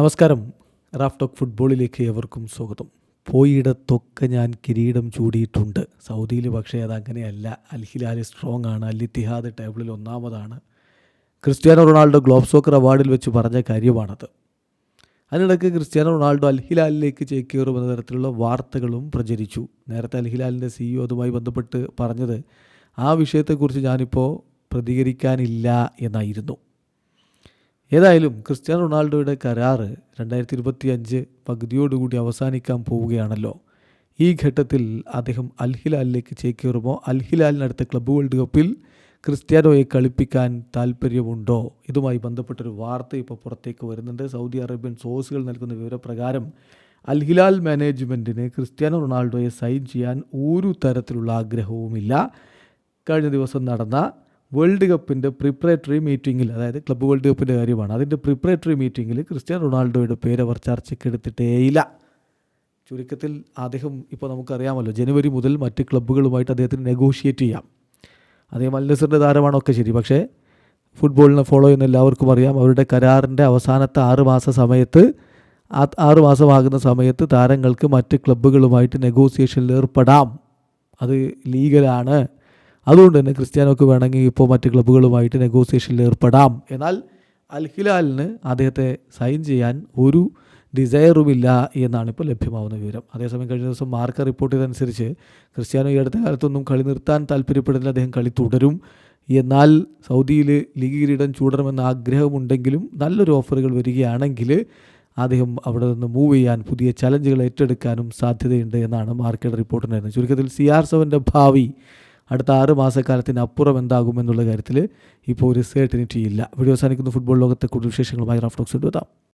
നമസ്കാരം. Raf talk ഫുട്ബോളിലേക്ക് എവർക്കും സ്വാഗതം. പോയിടത്തൊക്കെ ഞാൻ കിരീടം ചൂടിയിട്ടുണ്ട്. സൗദിയിൽ പക്ഷേ അതങ്ങനെയല്ല. അൽ ഹിലാൽ സ്ട്രോങ് ആണ്. അൽ ഇത്തിഹാദ് ടേബിളിൽ ഒന്നാമതാണ്. ക്രിസ്ത്യാനോ റൊണാൾഡോ ഗ്ലോബ് സോക്കർ അവാർഡിൽ വെച്ച് പറഞ്ഞ കാര്യമാണത്. അതിനിടയ്ക്ക് ക്രിസ്ത്യാനോ റൊണാൾഡോ അൽഹിലാലിലേക്ക് ചേക്കേറുമെന്ന തരത്തിലുള്ള വാർത്തകളും പ്രചരിച്ചു. നേരത്തെ അൽ ഹിലാലിന്റെ സിഇഒ അതുമായി ബന്ധപ്പെട്ട് പറഞ്ഞത് ആ വിഷയത്തെക്കുറിച്ച് ഞാനിപ്പോൾ പ്രതികരിക്കാനില്ല എന്നായിരുന്നു. ഏതായാലും ക്രിസ്ത്യാനോ റൊണാൾഡോയുടെ കരാറ് രണ്ടായിരത്തി ഇരുപത്തി അഞ്ച് പകുതിയോടുകൂടി അവസാനിക്കാൻ പോവുകയാണല്ലോ. ഈ ഘട്ടത്തിൽ അദ്ദേഹം അൽഹിലാലിലേക്ക് ചേക്കേറുമോ? അൽ ഹിലാലിനടുത്ത ക്ലബ്ബ് വേൾഡ് കപ്പിൽ ക്രിസ്ത്യാനോയെ കളിപ്പിക്കാൻ താല്പര്യമുണ്ടോ ഇതുമായി ബന്ധപ്പെട്ടൊരു വാർത്ത ഇപ്പോൾ പുറത്തേക്ക് വരുന്നുണ്ട്. സൗദി അറേബ്യൻ സോഴ്സുകൾ നൽകുന്ന വിവരപ്രകാരം അൽഹിലാൽ മാനേജ്മെന്റിന് ക്രിസ്ത്യാനോ റൊണാൾഡോയെ സൈൻ ചെയ്യാൻ ഒരു തരത്തിലുള്ള ആഗ്രഹവുമില്ല. കഴിഞ്ഞ ദിവസം നടന്ന വേൾഡ് കപ്പിന്റെ പ്രിപ്പറേറ്ററി മീറ്റിങ്ങിൽ അതായത് ക്ലബ്ബ് വേൾഡ് കപ്പിന്റെ കാര്യമാണ്. അതിന്റെ പ്രിപ്പറേറ്ററി മീറ്റിങ്ങിൽ ക്രിസ്ത്യാനോ റൊണാൾഡോയുടെ പേര് അവർ ചർച്ചയ്ക്ക് എടുത്തിട്ടേയില്ല ചുരുക്കത്തിൽ അദ്ദേഹം ഇപ്പോൾ നമുക്കറിയാമല്ലോ ജനുവരി മുതൽ മറ്റ് ക്ലബ്ബുകളുമായിട്ട് അദ്ദേഹത്തിന് നെഗോഷിയേറ്റ് ചെയ്യാം. അദ്ദേഹം അൽ നസറിന്റെ താരമാണൊക്കെ ശരി പക്ഷേ ഫുട്ബോളിനെ ഫോളോ ചെയ്യുന്ന എല്ലാവർക്കും അറിയാം അവരുടെ കരാറിന്റെ അവസാനത്തെ ആറ് മാസ സമയത്ത് ആ ആറ് മാസമാകുന്ന സമയത്ത് താരങ്ങൾക്ക് മറ്റ് ക്ലബ്ബുകളുമായിട്ട് നെഗോസിയേഷനിൽ ഏർപ്പെടാം. അത് ലീഗലാണ്. അതുകൊണ്ട് തന്നെ ക്രിസ്ത്യാനോക്ക് വേണമെങ്കിൽ ഇപ്പോൾ മറ്റ് ക്ലബ്ബുകളുമായിട്ട് നെഗോസിയേഷനിൽ ഏർപ്പെടാം. എന്നാൽ അൽ ഹിലാലിന് അദ്ദേഹത്തെ സൈൻ ചെയ്യാൻ ഒരു ഡിസയറുമില്ല എന്നാണ് ഇപ്പോൾ ലഭ്യമാവുന്ന വിവരം. അതേസമയം കഴിഞ്ഞ ദിവസം മാർക്ക റിപ്പോർട്ട് ചെയ്തതനുസരിച്ച് ക്രിസ്ത്യാനോ ഈ അടുത്ത കാലത്തൊന്നും കളി നിർത്താൻ താല്പര്യപ്പെടുന്നില്ല. അദ്ദേഹം കളി തുടരും. എന്നാൽ സൗദിയിൽ ലീഗ് കിരീടം ചൂടണമെന്ന ആഗ്രഹമുണ്ടെങ്കിലും നല്ലൊരു ഓഫറുകൾ വരികയാണെങ്കിൽ അദ്ദേഹം അവിടെ നിന്ന് മൂവ് ചെയ്യാൻ പുതിയ ചലഞ്ചുകൾ ഏറ്റെടുക്കാനും സാധ്യതയുണ്ട് എന്നാണ് മാർക്കറ്റ് റിപ്പോർട്ടിനായിരുന്നത് ചുരുക്കത്തിൽ സി ആർ സെവന്റെ ഭാവി അടുത്ത ആറ് മാസക്കാലത്തിന് അപ്പുറം എന്താകുമെന്നുള്ള കാര്യത്തിൽ ഇപ്പോൾ ഒരു സെർട്ടിനിറ്റി ഇല്ല. വീഡിയോ അവസാനിക്കുന്ന. ഫുട്ബോൾ ലോകത്തെ കൂടുതൽ വിശേഷങ്ങളുമായി റഫ്ലോക്സ് എത്താം